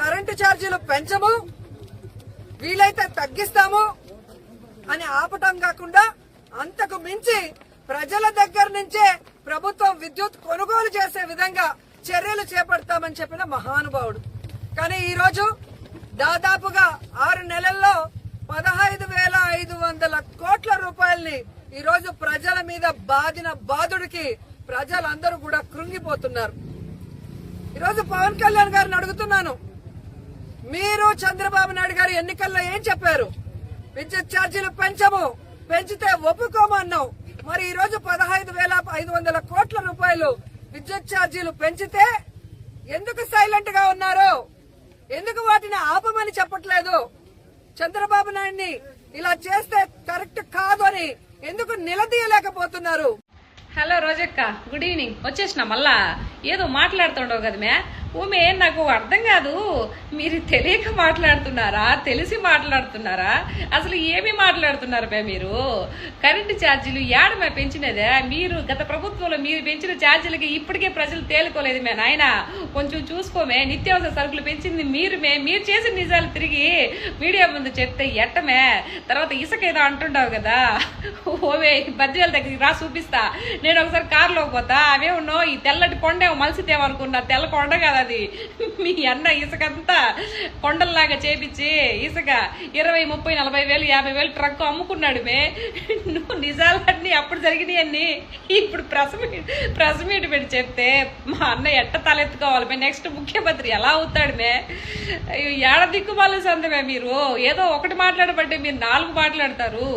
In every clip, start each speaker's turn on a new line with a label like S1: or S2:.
S1: Current ఛార్జీలు పెంచము వీలైతే తగ్గిస్తాము అని ఆపటం కాకుండా అంతకు మించి ప్రజల దగ్గర నుంచే ప్రభుత్వం విద్యుత్ కొనుగోలు చేసే విధంగా చర్యలు చేపడతామని చెప్పిన మహానుభావుడు. కానీ ఈరోజు దాదాపుగా ఆరు నెలల్లో పదహైదు వేల ఐదు వందల కోట్ల రూపాయల్ని ఈరోజు ప్రజల మీద బాదిన బాధుడికి ప్రజలందరూ కూడా కృంగిపోతున్నారు. ఈరోజు పవన్ కళ్యాణ్ గారిని అడుగుతున్నాను మీరు చంద్రబాబు నాయుడు గారు ఎన్నికల్లో ఏం చెప్పారు? విద్యుత్ ఛార్జీలు పెంచము. పెంచితే ఒప్పుకోమన్నావు. మరి ఈ రోజు పదహైదు వేల ఐదు వందల కోట్ల రూపాయలు విద్యుత్ ఛార్జీలు పెంచితే ఎందుకు సైలెంట్గా ఉన్నారు? ఎందుకు వాటిని ఆపమని చెప్పట్లేదు? చంద్రబాబు నాయుడిని ఇలా చేస్తే కరెక్ట్ కాదు అని ఎందుకు నిలదీయలేకపోతున్నారు?
S2: హలో రోజక్క గుడ్ ఈవినింగ్. వచ్చేసిన మళ్ళా? ఏదో మాట్లాడుతుండవు కదా మే ఊమే నాకు అర్థం కాదు. మీరు తెలియక మాట్లాడుతున్నారా? తెలిసి మాట్లాడుతున్నారా? అసలు ఏమి మాట్లాడుతున్నారు బే మీరు? కరెంటు ఛార్జీలు మే పెంచినదే? మీరు గత ప్రభుత్వంలో మీరు పెంచిన ఛార్జీలకి ఇప్పటికే ప్రజలు తేలుకోలేదు మే నాయన. కొంచెం చూసుకోమే నిత్యావసర సరుకులు పెంచింది మీరు మే. మీరు చేసిన నిజాలు తిరిగి మీడియా ముందు చెప్తే ఎట్టమే తర్వాత ఇసుక ఏదో అంటుంటావు కదా. ఓవే బద్వేల దగ్గరికి రా చూపిస్తా. నేను ఒకసారి కారులో పోతా. అవే ఉన్నావు ఈ తెల్లటి కొండేమో మలిసితేమనుకున్నా తెల్ల కొండ కదా అది మీ అన్న ఇసుకంతా కొండల్లాగా చేపించి ఇసుక ఇరవై ముప్పై నలభై వేలు యాభై వేలు ట్రక్ అమ్ముకున్నాడు మే. నువ్వు నిజాలన్నీ అప్పుడు జరిగినాయి అన్ని. ఇప్పుడు ప్రెస్ మీట్ ప్రెస్ మీట్ పెట్టి చెప్తే మా అన్న ఎట్ట తలెత్తుకోవాలి మే? నెక్స్ట్ ముఖ్యమంత్రి ఎలా అవుతాడు మే? అయ్యో ఏడ దిక్కుమాల సందమే మీరు? ఏదో ఒకటి మాట్లాడబట్టే మీరు నాలుగు మాట్లాడతారు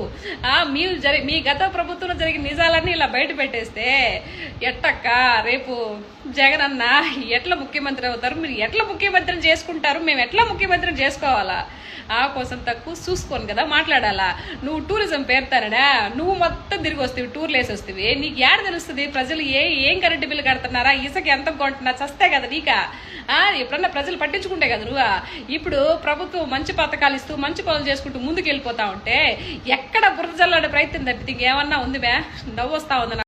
S2: ఆ మీ జరి మీ గత ప్రభుత్వంలో జరిగిన నిజాలన్నీ ఇలా బయట పెట్టేస్తే ఎట్టక్క రేపు జగన్ అన్న ఎట్లా ముఖ్యమంత్రి అవుతారు. మీరు ఎట్లా ముఖ్యమంత్రి చేసుకుంటారు? మేము ఎట్లా ముఖ్యమంత్రి చేసుకోవాలా? ఆ కోసం తక్కువ చూసుకోను కదా మాట్లాడాలా? నువ్వు టూరిజం పేరుతానడా నువ్వు మొత్తం తిరిగి వస్తావు టూర్లు వేసి వస్తావి. నీకు ఏడ తెలుస్తుంది? ప్రజలు ఏ ఏం కరెంటు బిల్లు కడుతున్నారా? ఇసుక ఎంత కొంటున్నా? చస్తే కదా నీకా? ఆ, ఎప్పుడన్నా ప్రజలు పట్టించుకుంటే కదా నువ్వు? ఇప్పుడు ప్రభుత్వం మంచి పథకాలు ఇస్తూ మంచి పనులు చేసుకుంటూ ముందుకు వెళ్ళిపోతా ఉంటే ఎక్కడ బురద జల్లాడే ప్రయత్నం తప్పితే ఇంకేమన్నా ఉంది మే నవ్వు వస్తా ఉంది